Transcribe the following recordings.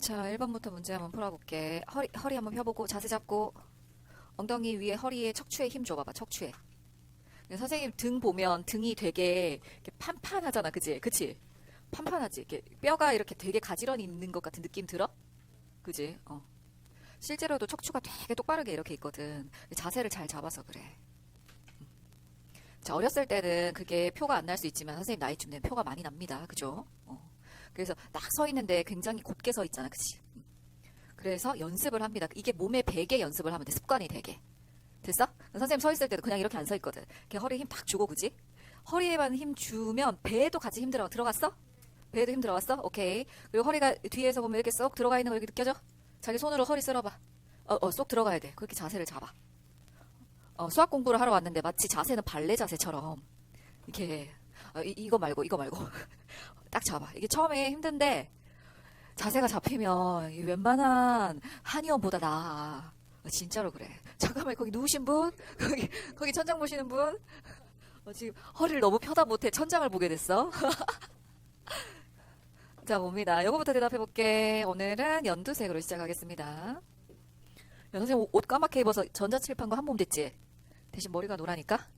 자, 1번부터 문제 한번 풀어볼게. 허리, 허리 한번 펴보고 자세 잡고 엉덩이 위에 허리에 척추에 힘 줘봐봐, 척추에. 근데 선생님 등 보면 등이 되게 이렇게 판판하잖아, 그치? 그치? 판판하지? 이렇게 뼈가 이렇게 되게 가지런히 있는 것 같은 느낌 들어? 그지? 어. 실제로도 척추가 되게 똑바르게 이렇게 있거든. 자세를 잘 잡아서 그래. 음. 자, 어렸을 때는 그게 표가 안 날 수 있지만 선생님 나이쯤 되면 표가 많이 납니다. 그죠? 어. 그래서 딱 서 있는데 굉장히 곧게 서 있잖아. 그치? 음. 그래서 연습을 합니다. 이게 몸에 배게 연습을 하면 돼. 습관이 되게. 됐어? 선생님 서 있을 때도 그냥 이렇게 안 서 있거든. 이렇게 허리에 힘팍 주고, 그지? 허리에만 힘 주면 배에도 같이 힘들어. 들어갔어? 배에도 힘 들어갔어? 오케이. 그리고 허리가 뒤에서 보면 이렇게 쏙 들어가 있는 거 이렇게 느껴져? 자기 손으로 허리 쓸어봐. 어, 어, 쏙 들어가야 돼. 그렇게 자세를 잡아. 어, 수학 공부를 하러 왔는데 마치 자세는 발레 자세처럼 이렇게 어, 이, 이거 말고 이거 말고 딱 잡아. 이게 처음에 힘든데 자세가 잡히면 이 웬만한 한의원보다 나아. 어, 진짜로 그래. 잠깐만 거기 누우신 분? 거기 거기 천장 보시는 분? 어, 지금 허리를 너무 펴다 못해 천장을 보게 됐어. 자 봅니다. 이거부터 대답해 볼게. 오늘은 연두색으로 시작하겠습니다. 야, 선생님 옷 까맣게 입어서 전자칠판 거한몸 됐지? 대신 머리가 노라니까?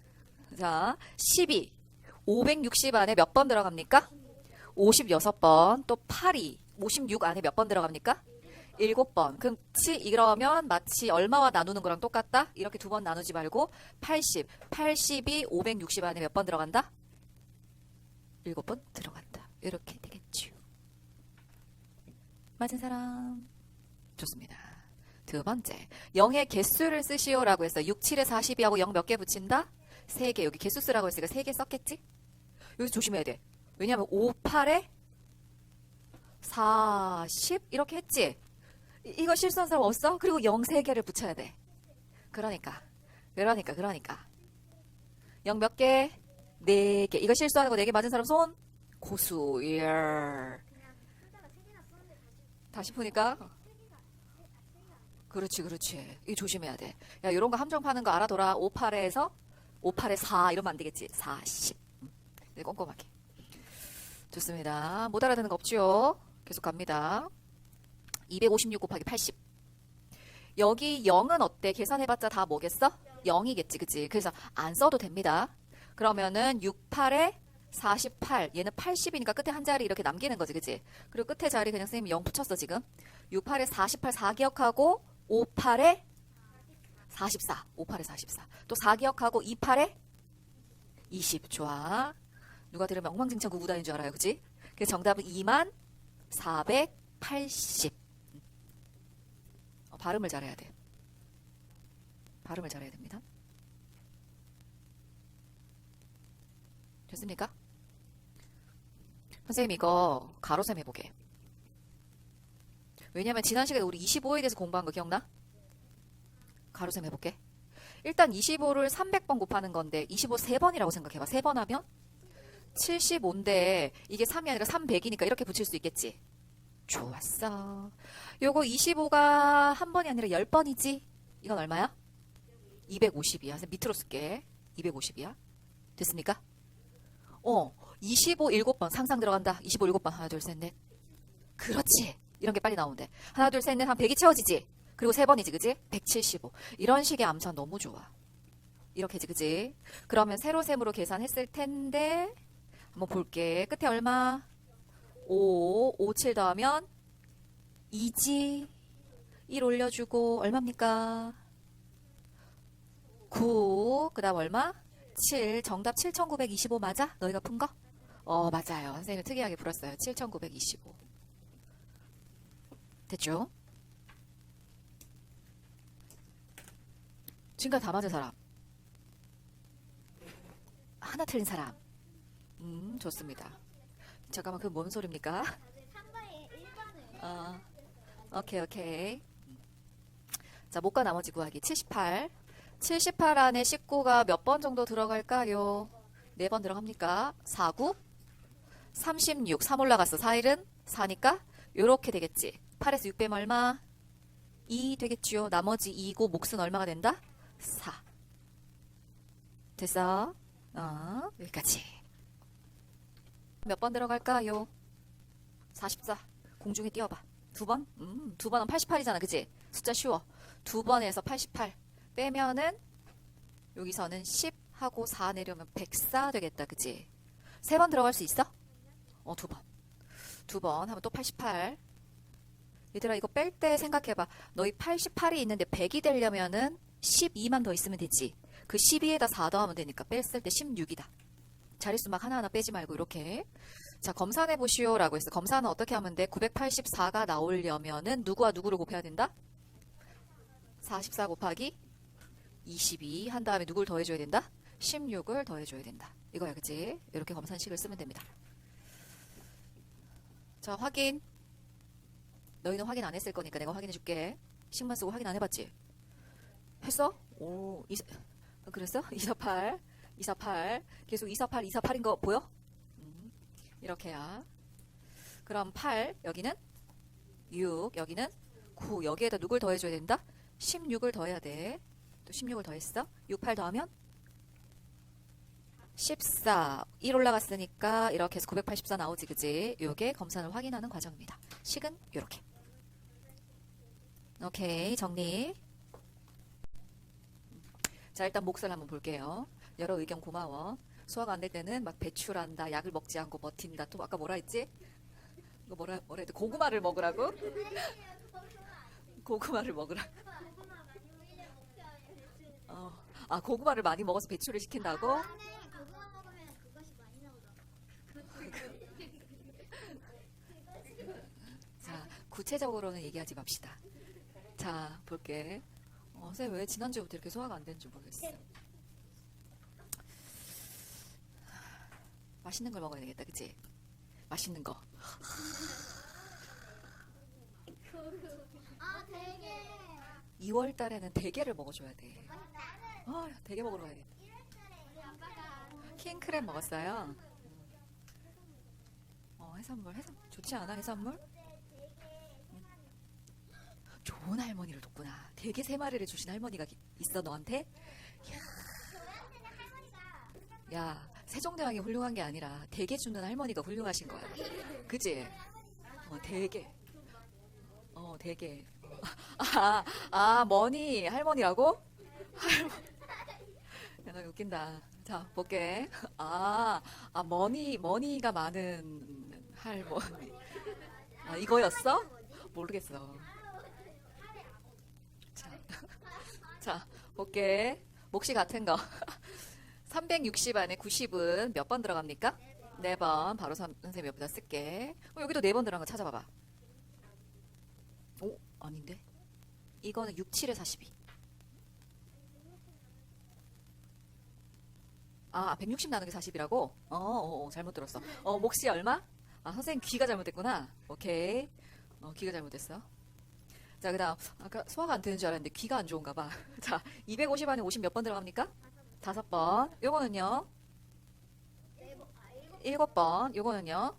자, 12. 560 안에 몇 번 들어갑니까? 56번. 또 82. 56 안에 몇 번 들어갑니까? 7번. 그렇지? 이러면 마치 얼마와 나누는 거랑 똑같다? 이렇게 두 번 나누지 말고 80. 80이 560 안에 몇 번 들어간다? 7번 들어간다. 이렇게 되겠죠. 맞은 사람? 좋습니다. 두 번째. 0의 개수를 쓰시오라고 했어. 6, 7에 42하고 0 몇 개 붙인다? 3개. 여기 개수 쓰라고 했으니까 3개 썼겠지? 여기서 조심해야 돼. 왜냐하면 5, 8에 40 이렇게 했지? 이- 이거 실수한 사람 없어? 그리고 0 3개를 붙여야 돼. 그러니까. 그러니까. 그러니까. 0 몇 개? 4개. 이거 실수하는 거 4개 맞은 사람 손? 고수. 예. 다시 보니까 그렇지, 그렇지. 이 조심해야 돼. 야, 이런 거 함정 파는 거 알아둬라. 58에서 58에 4 이러면 안 되겠지. 40. 음, 네, 꼼꼼하게. 좋습니다. 못 알아듣는 거 없지요? 계속 갑니다. 256 곱하기 80. 여기 0은 어때? 계산해봤자 다 뭐겠어? 0이겠지, 그치? 그래서 안 써도 됩니다. 그러면은 6, 8에 48. 얘는 80이니까 끝에 한 자리 이렇게 남기는 거지, 그치? 그리고 끝에 자리 그냥 선생님이 0 붙였어, 지금. 6, 8에 48, 4 기억하고 5, 8에 44. 5, 8에 44. 또 4 기억하고 2, 8에 20. 좋아. 누가 들으면 엉망진창 구구단인 줄 알아요, 그치? 그래서 정답은 2만 480. 어, 발음을 잘해야 돼. 발음을 잘해야 됩니다. 됐습니까? 선생님 이거 가로셈 해보게. 왜냐면 지난 시간에 우리 25에 대해서 공부한 거 기억나? 가로셈 해볼게. 일단 25를 300번 곱하는 건데 25 3번이라고 생각해봐. 3번 하면 75인데 이게 3이 아니라 300이니까 이렇게 붙일 수 있겠지. 좋았어. 요거 25가 한 번이 아니라 10번이지? 이건 얼마야? 250이야. 밑으로 쓸게. 250이야. 됐습니까? 어, 25 7번 상상 들어간다. 25 7번 하나 둘 셋 넷. 그렇지. 이런 게 빨리 나오는데. 하나 둘 셋넷 하면 100이 채워지지. 그리고 세 번이지, 그지? 175. 이런 식의 암산 너무 좋아. 이렇게지, 그지? 그러면 세로셈으로 계산했을 텐데 한번 볼게. 끝에 얼마? 5, 5, 7 더하면 2지. 1 올려주고 얼마입니까? 9. 그 다음 얼마? 7. 정답 7925 맞아? 너희가 푼 거? 어, 맞아요. 선생님 특이하게 풀었어요. 7925. 됐죠? 지금까지 다 맞은 사람. 하나 틀린 사람. 음, 좋습니다. 잠깐만, 그 뭔 소리입니까? 어, 오케이, 오케이. 자, 못과 나머지 구하기. 78. 78 안에 19가 몇 번 정도 들어갈까요? 4번 들어갑니까? 49? 36. 3 올라갔어. 4일은 4니까 요렇게 되겠지. 8에서 6 빼면 얼마? 2 되겠지요. 나머지 2고 몫은 얼마가 된다? 4. 됐어? 어, 여기까지. 몇 번 들어갈까요? 44. 공중에 띄워봐. 두 번? 음, 두 번은 88이잖아. 그치? 숫자 쉬워. 두 번에서 88 빼면은 여기서는 10 하고 4 내려오면 104 되겠다. 그치? 세번 들어갈 수 있어? 어, 두 번. 두 번 하면 또 88. 얘들아 이거 뺄 때 생각해봐. 너희 88이 있는데 100이 되려면은 12만 더 있으면 되지. 그 12에다 4 더하면 되니까 뺐을 때 16이다. 자릿수 막 하나하나 빼지 말고 이렇게. 자 검산해 보시오 라고 했어. 검사는 어떻게 하면 돼? 984가 나오려면은 누구와 누구를 곱해야 된다? 44 곱하기 22 한 다음에 누굴 더해줘야 된다? 16을 더해줘야 된다. 이거야 그치? 이렇게 검산식을 쓰면 됩니다. 자 확인. 너희는 확인 안 했을 거니까 내가 확인해 줄게. 식만 쓰고 확인 안 해봤지? 했어? 오, 이, 어, 그랬어? 248, 248. 계속 248, 248인 거 보여? 음, 이렇게야. 그럼 8, 여기는 6, 여기는 9. 여기에다 누굴 더해줘야 된다? 16을 더해야 돼. 또 16을 더했어? 6, 8 더하면 14. 1 올라갔으니까 이렇게 해서 984 나오지, 그지? 요게 검산을 확인하는 과정입니다. 식은 요렇게. 오케이, 정리. 자, 일단 몫을 한번 볼게요. 여러 의견 고마워. 수학 안될 때는 막 배출한다, 약을 먹지 않고 버틴다. 또 아까 뭐라 했지? 이거 뭐라, 뭐라 했지? 고구마를 먹으라고? 고구마를 먹으라. 어, 아, 고구마를 많이 먹어서 배출을 시킨다고? 구체적으로는 얘기하지 맙시다. 자, 볼게. 어, 선생님 왜 지난주부터 이렇게 소화가 안 되는지 모르겠어. 맛있는 걸 먹어야 되겠다, 그치? 맛있는 거. 아 되게. 2월 달에는 대게를 먹어줘야 돼. 아, 대게 먹으러. 우리 아빠가 킹크랩 먹었어요. 어, 해산물, 해산 좋지 않아, 해산물? 음. 좋은 할머니를 뒀구나. 대게 세 마리를 주신 할머니가 기- 있어, 너한테? 야, 야, 세종대왕이 훌륭한 게 아니라 대게 주는 할머니가 훌륭하신 거야. 그지? 어, 대게. 어, 대게. 아, 아, 머니, 할머니라고? 할머니. 야, 너 웃긴다. 자, 볼게. 아, 아, 머니, 머니가 많은 할머니. 아, 이거였어? 모르겠어. 자, 자, 볼게. 몫이 같은 거. 360 안에 90은 몇 번 들어갑니까? 네 번. 바로 선- 선생님 옆에다 쓸게. 어, 여기도 네 번 들어간 거 찾아봐봐. 오, 아닌데? 이거는 6, 7에 42. 아, 160 나누기 40이라고? 어, 어, 어, 잘못 들었어. 어, 몫이 얼마? 아, 선생님 귀가 잘못됐구나. 오케이. 어, 귀가 잘못됐어. 자, 그 다음. 아까 소화가 안 되는 줄 알았는데 귀가 안 좋은가 봐. 자, 250 안에 50 몇 번 들어갑니까? 다섯 번. 요거는요? 일곱 번. 요거는요?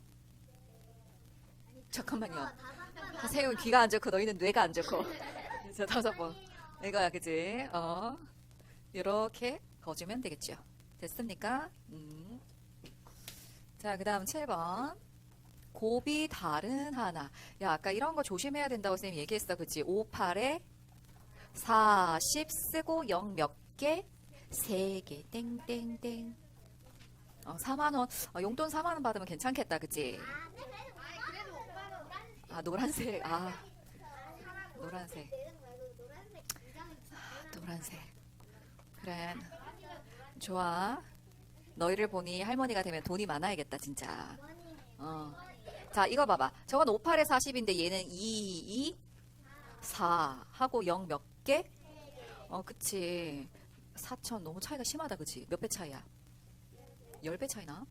잠깐만요. 선생님은 귀가 안 좋고 너희는 뇌가 안 좋고. 자, 다섯 번. 이거야, 그지? 어. 이렇게 거주면 되겠죠. 됐습니까? 음. 자, 그 다음 7번. 곱이 다른 하나. 야, 아까 이런 거 조심해야 된다고 선생님 얘기했어. 그치? 5, 8에 40 쓰고 0 몇 개? 3개. 땡땡땡. 어, 4만원. 어, 용돈 4만원 받으면 괜찮겠다. 그치? 아, 노란색. 아, 노란색. 이장을 노란색. 그래. 좋아. 너희를 보니 할머니가 되면 돈이 많아야겠다, 진짜. 어. 자, 이거 봐봐. 저건 58에 40인데 얘는 2, 2, 4 하고 0 몇 개? 어, 그치. 4천 너무 차이가 심하다, 그치? 몇 배 차이야? 10배 차이나?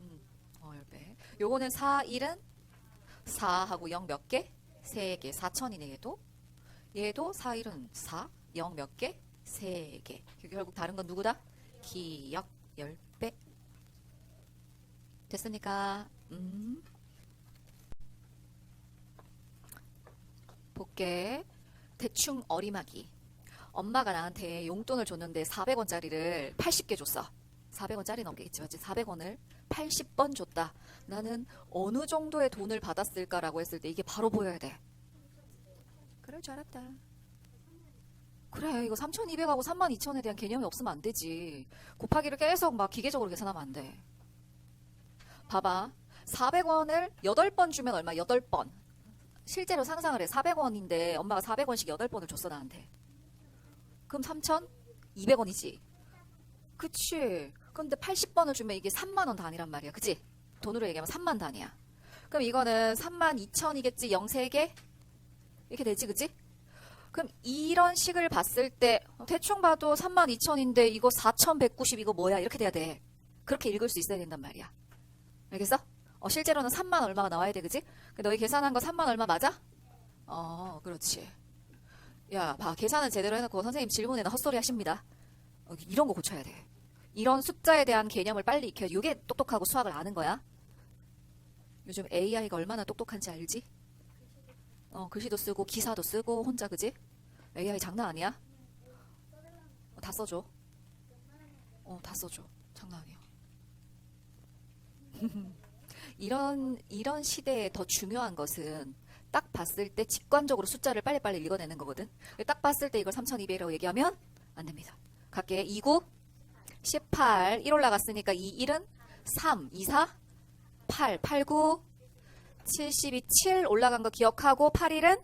음, 어, 10배. 요거는 4, 1은 4 하고 0 몇 개? 3개. 4천이네, 얘도. 얘도 4, 1은 4, 0 몇 개? 3개. 결국 다른 건 누구다? 기역 10배. 됐습니까? 음. 볼게. 대충 어리마기. 엄마가 나한테 용돈을 줬는데 400원짜리를 80개 줬어. 400원짜리 넘겠지, 맞지? 400원을 80번 줬다. 나는 어느 정도의 돈을 받았을까라고 했을 때 이게 바로 보여야 돼. 그럴 줄 알았다. 그래, 이거 3,200하고 32,000에 대한 개념이 없으면 안 되지. 곱하기를 계속 막 기계적으로 계산하면 안 돼. 봐봐. 400원을 8번 주면 얼마? 8번. 실제로 상상을 해. 400원인데 엄마가 400원씩 8번을 줬어, 나한테. 그럼 3,200원이지. 그치. 근데 80번을 주면 이게 3만 원 단위란 말이야. 그치? 돈으로 얘기하면 3만 단위야. 그럼 이거는 3만 2천이겠지? 0 3개? 이렇게 되지, 그치? 그럼 이런 식을 봤을 때 어, 대충 봐도 3만 2천인데 이거 4,190 이거 뭐야? 이렇게 돼야 돼. 그렇게 읽을 수 있어야 된단 말이야. 알겠어? 어, 실제로는 3만 얼마가 나와야 돼? 근데 너희 계산한 거 3만 얼마 맞아? 어, 그렇지. 야, 봐. 계산은 제대로 해놓고 선생님 질문에는 헛소리 하십니다. 어, 이런 거 고쳐야 돼. 이런 숫자에 대한 개념을 빨리 익혀야 이게 똑똑하고 수학을 아는 거야. 요즘 AI가 얼마나 똑똑한지 알지? 어, 글씨도 쓰고 기사도 쓰고 혼자 그지? AI 장난 아니야? 어, 다 써줘. 어, 다 써줘. 장난 아니야. 이런 이런 시대에 더 중요한 것은 딱 봤을 때 직관적으로 숫자를 빨리빨리 읽어내는 거거든. 딱 봤을 때 이걸 3,200이라고 얘기하면 안 됩니다. 갈게. 29, 18, 1 올라갔으니까 2, 1은 3, 2, 4, 8, 8, 9, 72, 7 올라간 거 기억하고 8, 1은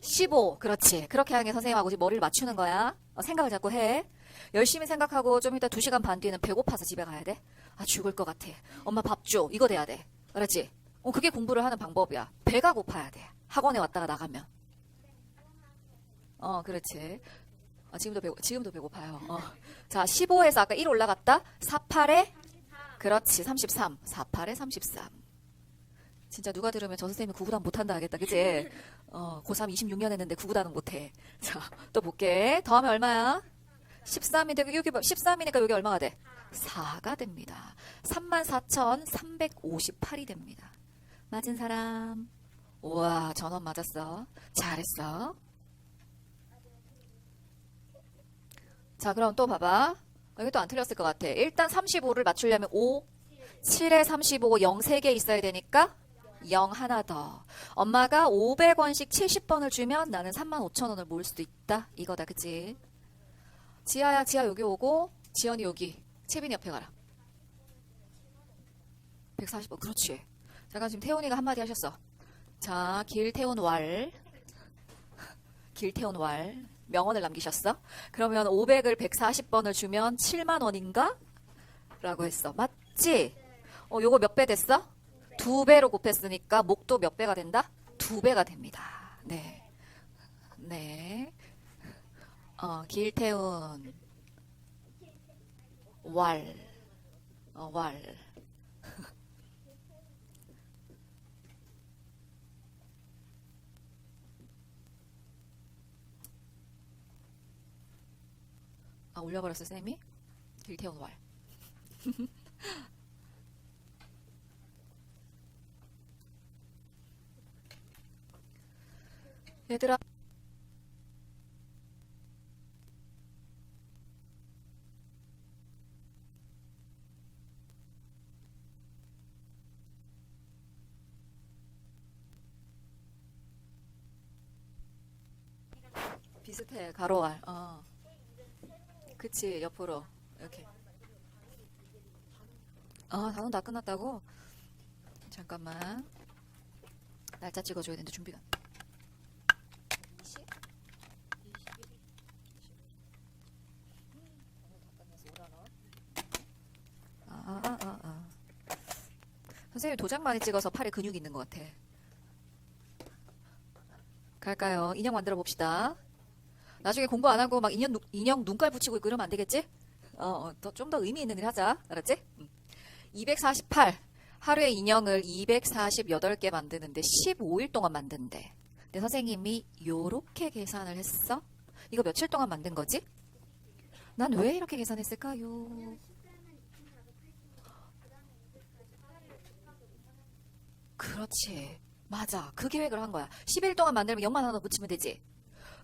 15. 그렇지. 그렇게 하는 게 선생님하고 머리를 맞추는 거야. 어, 생각을 자꾸 해. 열심히 생각하고 좀 이따 2시간 반 뒤에는 배고파서 집에 가야 돼. 아, 죽을 것 같아. 엄마 밥 줘. 이거 돼야 돼. 알았지? 어, 그게 공부를 하는 방법이야. 배가 고파야 돼. 학원에 왔다가 나가면. 어, 그렇지. 아, 지금도 배고, 지금도 배고파요. 어. 자, 15에서 아까 1 올라갔다. 48에, 그렇지. 33. 48에 33. 진짜 누가 들으면 저 선생님이 구구단 못한다 하겠다. 그치? 어, 고3 26년 했는데 구구단은 못해. 자, 또 볼게. 더하면 얼마야? 13인데, 여기, 13이니까 여기 얼마가 돼? 4가 됩니다. 34,358이 됩니다. 맞은 사람? 우와, 전원 맞았어. 잘했어. 자, 그럼 또 봐봐. 또안 틀렸을 것 같아. 일단 35를 맞추려면 5, 7에 35, 0 3개 있어야 되니까 0 하나 더. 엄마가 500원씩 70번을 주면 나는 35,000원을 모을 수도 있다. 이거다, 그치? 지아야, 지아 여기 오고, 지연이 여기. 채빈이 옆에 가라. 140번. 그렇지. 잠깐 지금 태훈이가 한마디 하셨어. 자, 길태훈 왈. 길태훈 왈. 명언을 남기셨어. 그러면 500을 140번을 주면 7만 원인가? 라고 했어. 맞지? 어, 요거 몇 배 됐어? 두 배로 곱했으니까 목도 몇 배가 된다? 두 배가 됩니다. 네. 네. 어, 길태훈. 왈. 어, 왈. 아, 올려버렸어, 쌤이? 길태훈 왈. 얘들아. 비슷해, 가로알. 어. 그치, 옆으로. 이렇게. 아, 단원 다 끝났다고? 잠깐만. 날짜 찍어줘야 되는데 준비가. 20? 아, 아, 아, 아. 선생님 도장 많이 찍어서 팔에 근육이 있는 것 같아. 갈까요? 인형 만들어 봅시다. 나중에 공부 안 하고 막 인형, 눈- 인형 눈깔 붙이고 이러면 안 되겠지? 어, 좀더 의미 있는 일 하자. 알았지? 음. 248. 하루에 인형을 248개 만드는데 15일 동안 만든대. 근데 선생님이 요렇게 계산을 했어? 이거 며칠 동안 만든 거지? 난 왜 이렇게 계산했을까요? 그렇지. 맞아. 그 계획을 한 거야. 10일 동안 만들면 0만 하나 붙이면 되지.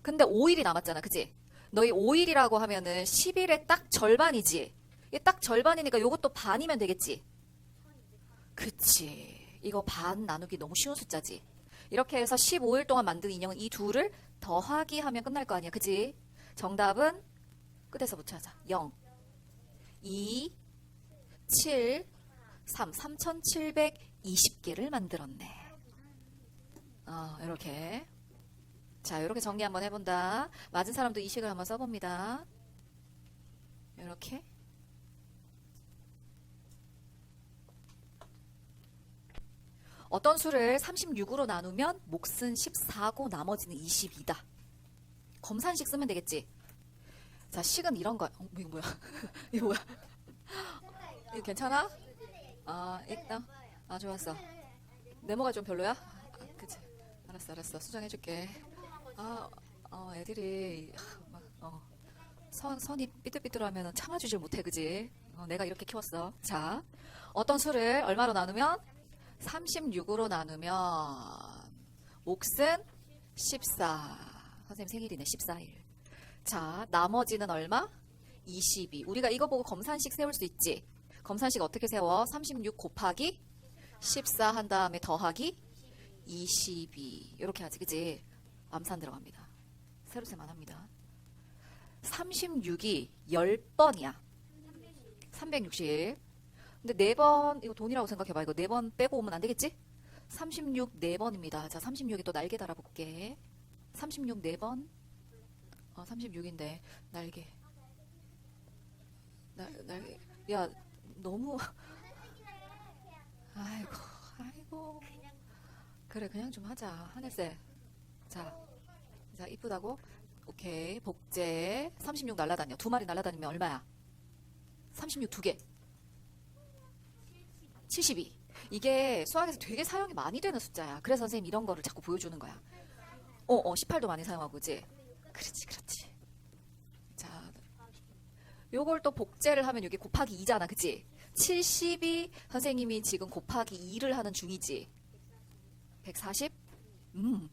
근데 5일이 남았잖아. 그지? 너희 5일이라고 하면은 10일의 딱 절반이지. 이게 딱 절반이니까 요것도 반이면 되겠지. 그치. 이거 반 나누기 너무 쉬운 숫자지. 이렇게 해서 15일 동안 만든 인형은 이 둘을 더하기 하면 끝날 거 아니야. 그치? 정답은 끝에서부터 하자. 0, 2, 7, 3, 3,720개를 만들었네. 어, 이렇게. 자, 이렇게 정리 한번 해본다. 맞은 사람도 이 식을 한번 써봅니다. 이렇게. 어떤 수를 36으로 나누면 몫은 14고 나머지는 22다. 검산식 쓰면 되겠지. 자, 식은 이런 거. 어, 이거 뭐야? 이거 뭐야? 이거 괜찮아? 아, 일단. 아, 좋았어. 네모가 좀 별로야? 아, 그치. 알았어, 알았어. 수정해줄게. 아, 어, 애들이, 어, 선, 선이 삐뚤삐뚤하면 참아주질 못해, 그지? 어, 내가 이렇게 키웠어. 자, 어떤 수를 얼마로 나누면? 36으로 나누면, 몫은 14. 선생님 생일이네, 14일. 자, 나머지는 얼마? 22. 우리가 이거 보고 검산식 세울 수 있지? 검산식 어떻게 세워? 36 곱하기 14 한 다음에 더하기 22. 이렇게 하지, 그지? 암산 들어갑니다. 새로 세만 합니다. 36이 10번이야. 360. 근데 4번, 이거 돈이라고 생각해봐. 이거 4번 빼고 오면 안 되겠지? 36 4번입니다. 자, 36이 또 날개 달아볼게. 36 4번. 어, 36인데, 날개. 날, 날개. 야, 너무. 아이고, 아이고. 그래, 그냥 좀 하자. 하늘색. 자, 자, 이쁘다고? 오케이. 복제. 36 날라다녀. 두 마리 날라다니면 얼마야? 36 두 개. 72. 이게 수학에서 되게 사용이 많이 되는 숫자야. 그래서 선생님 이런 거를 자꾸 보여주는 거야. 어, 어, 18도 많이 사용하고, 그지? 그렇지, 그렇지. 자, 요걸 또 복제를 하면 이게 곱하기 2잖아, 그치? 70이 선생님이 지금 곱하기 2를 하는 중이지. 140? 음,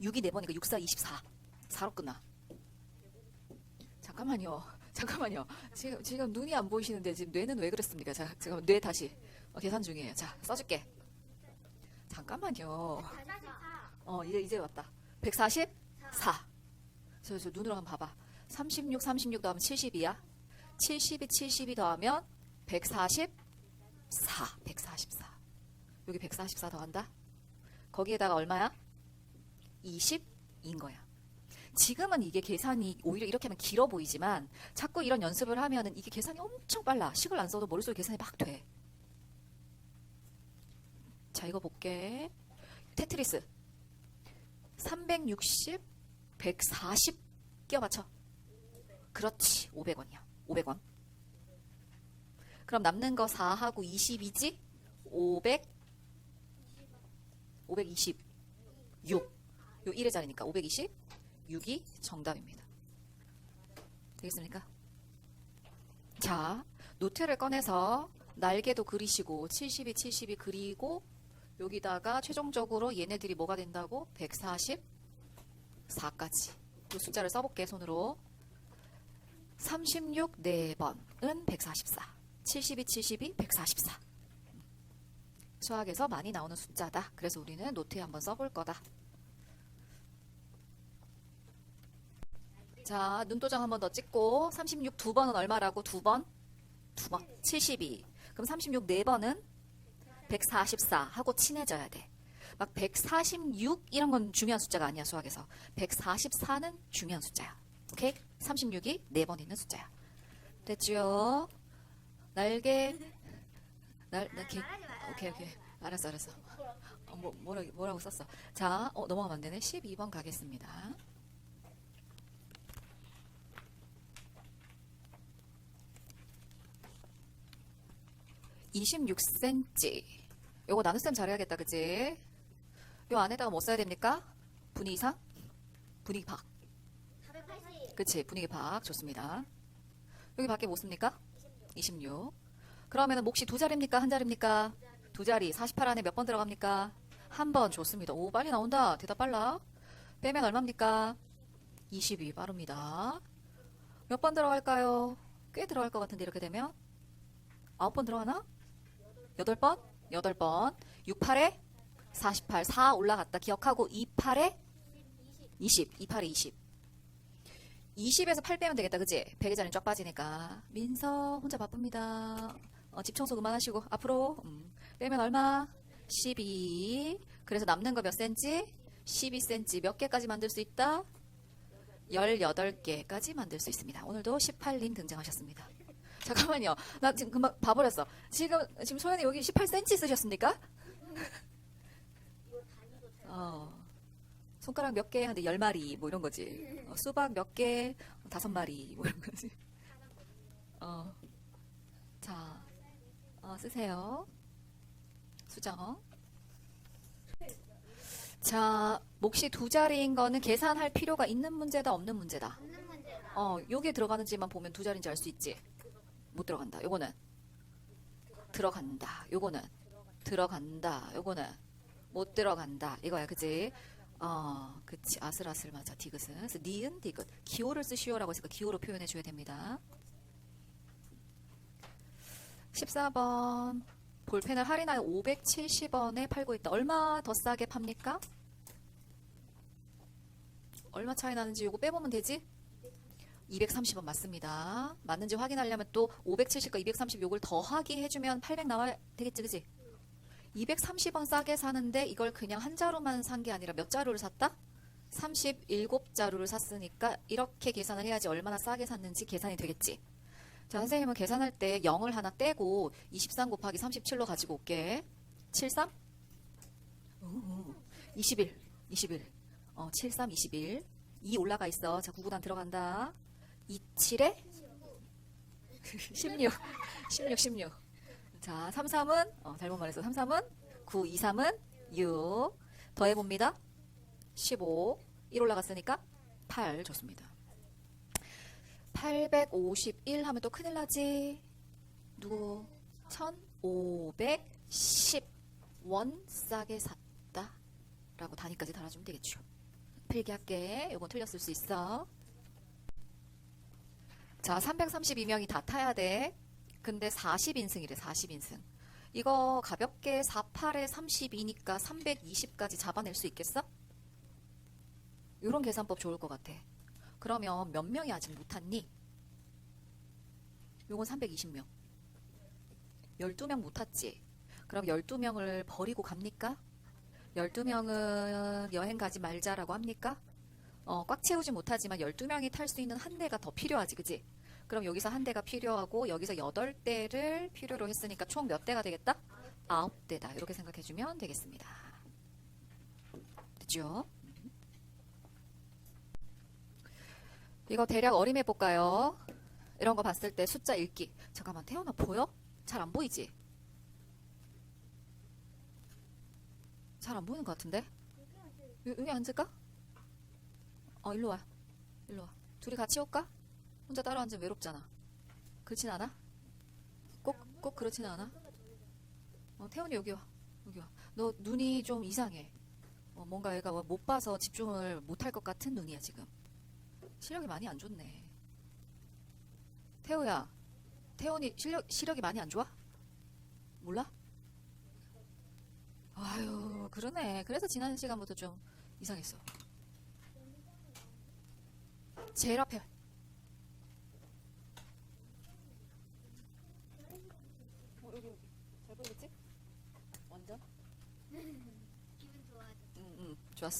6이 4번이니까 6, 4, 24. 4로 끝나. 잠깐만요. 잠깐만요. 지금, 지금 눈이 안 보이시는데 지금 뇌는 왜 그랬습니까? 자, 지금 뇌 다시 어, 계산 중이에요. 자, 써줄게. 잠깐만요. 어, 이제, 이제 왔다. 144. 저, 저 눈으로 한번 봐봐. 36, 36 더하면 70이야. 72, 72 더하면 144. 144. 여기 144 더한다? 거기에다가 얼마야? 20인 거야. 지금은 이게 계산이 오히려 이렇게 하면 길어 보이지만 자꾸 이런 연습을 하면은 이게 계산이 엄청 빨라. 식을 안 써도 머릿속에 계산이 막 돼. 자, 이거 볼게. 테트리스. 360, 140 끼워 맞춰. 그렇지. 500원이야. 500원. 그럼 남는 거 4하고 20이지? 500 526. 요 1의 자리니까 520. 6이 정답입니다. 되겠습니까? 자, 노트를 꺼내서 날개도 그리시고 72, 72 그리고 여기다가 최종적으로 얘네들이 뭐가 된다고? 144까지. 이 숫자를 써볼게 손으로. 36 4번은 144. 72, 72, 144. 수학에서 많이 나오는 숫자다. 그래서 우리는 노트에 한번 써볼 거다. 자, 눈도장 한 번 더 찍고 36 두 번은 얼마라고? 두 번? 두 번. 72. 그럼 36 네 번은 144 하고 친해져야 돼. 막 146 이런 건 중요한 숫자가 아니야 수학에서. 144는 중요한 숫자야. 오케이? 36이 네 번 있는 숫자야. 됐죠? 날개 날 날개 오케이 오케이 알았어 알았어. 어, 뭐 뭐라 뭐라고 썼어? 자, 어, 넘어가면 안 되네. 12번 가겠습니다. 26cm. 요거 나눗셈 잘해야겠다, 그지? 요 안에다가 뭐 써야 됩니까? 분위기상? 분위기 박. 480. 그치, 분위기 박. 좋습니다. 여기 밖에 뭐 씁니까? 26. 그러면은 몫이 두 자리입니까? 한 자리입니까? 두 자리. 48 안에 몇 번 들어갑니까? 한 번. 좋습니다. 오, 빨리 나온다. 대답 빨라. 빼면 얼마입니까? 22. 빠릅니다. 몇 번 들어갈까요? 꽤 들어갈 것 같은데, 이렇게 되면? 아홉 번 들어가나? 여덟 번? 8번. 6, 8에 48. 4 올라갔다. 기억하고 2, 8에 20. 2, 8에 20. 20에서 8 빼면 되겠다. 그지? 100의 자리는 쫙 빠지니까. 민서 혼자 바쁩니다. 어, 집 청소 그만하시고 앞으로 음, 빼면 얼마? 12. 그래서 남는 거 몇 센치? 12cm. 몇 개까지 만들 수 있다? 18개까지 만들 수 있습니다. 오늘도 18님 등장하셨습니다. 잠깐만요. 나 지금 금방 봐버렸어. 지금, 지금 소연이 여기 18cm 쓰셨습니까? 어. 손가락 몇 개? 한데 10마리, 뭐 이런 거지. 어, 수박 몇 개? 다섯 마리, 뭐 이런 거지. 어. 자, 어, 쓰세요. 수정. 자, 몫이 두 자리인 거는 계산할 필요가 있는 문제다, 없는 문제다? 없는 문제다. 어, 여기에 들어가는지만 보면 두 자리인지 알 수 있지. 못 들어간다. 요거는 들어간다. 요거는 들어간다. 요거는 못 들어간다. 이거야, 그지? 어, 그치. 아슬아슬 맞아. 디귿은. 그래서 니은, 디귿. 기호를 쓰시오라고 했으니까 기호로 표현해 줘야 됩니다. 14번. 볼펜을 할인하여 570원에 팔고 있다. 얼마 더 싸게 팝니까? 얼마 차이 나는지 요거 빼보면 되지? 230원 맞습니다. 맞는지 확인하려면 또 570과 230 요걸 더하기 해주면 800 나와야 되겠지, 그지? 230원 싸게 사는데 이걸 그냥 한 자루만 산 게 아니라 몇 자루를 샀다? 37자루를 샀으니까 이렇게 계산을 해야지 얼마나 싸게 샀는지 계산이 되겠지. 자, 선생님은 계산할 때 0을 하나 떼고 23 곱하기 37로 가지고 올게. 73? 오, 21. 21. 어, 73, 21. 2 올라가 있어. 자, 9구단 들어간다. 27에 16. 16, 16. 자, 33은, 어, 잘못 말했어. 33은 9, 2, 3은 6. 더해봅니다. 15. 1 올라갔으니까 8. 좋습니다. 851 하면 또 큰일 나지. 누구? 1510원 싸게 샀다. 라고 단위까지 달아주면 되겠죠. 필기할게. 요건 틀렸을 수 있어. 자, 332명이 다 타야 돼. 근데 40인승이래, 40인승. 이거 가볍게 48에 32니까 320까지 잡아낼 수 있겠어? 요런 계산법 좋을 것 같아. 그러면 몇 명이 아직 못 탔니? 요건 320명. 12명 못 탔지? 그럼 12명을 버리고 갑니까? 12명은 여행 가지 말자라고 합니까? 어, 꽉 채우지 못하지만 12명이 탈 수 있는 한 대가 더 필요하지, 그지? 그럼 여기서 한 대가 필요하고 여기서 8대를 필요로 했으니까 총 몇 대가 되겠다? 9대다. 이렇게 생각해주면 되겠습니다. 됐죠? 이거 대략 어림해 볼까요? 이런 거 봤을 때 숫자 읽기. 잠깐만, 태연아 보여? 잘 안 보이지? 잘 안 보이는 것 같은데? 여, 여기 앉을까? 어, 일로 와. 일로 와. 둘이 같이 올까? 혼자 따로 앉으면 외롭잖아. 그렇진 않아? 꼭, 꼭 그렇진 않아? 어, 태연이 여기 와. 여기 와. 너 눈이 좀 이상해. 어, 뭔가 얘가 못 봐서 집중을 못 할 것 같은 눈이야, 지금. 시력이 많이 안 좋네. 태호야, 태훈이 실력, 시력이 많이 안 좋아? 몰라? 아유, 그러네. 그래서 지난 시간부터 좀 이상했어. 제일 앞에. 어, 여기, 여기. 잘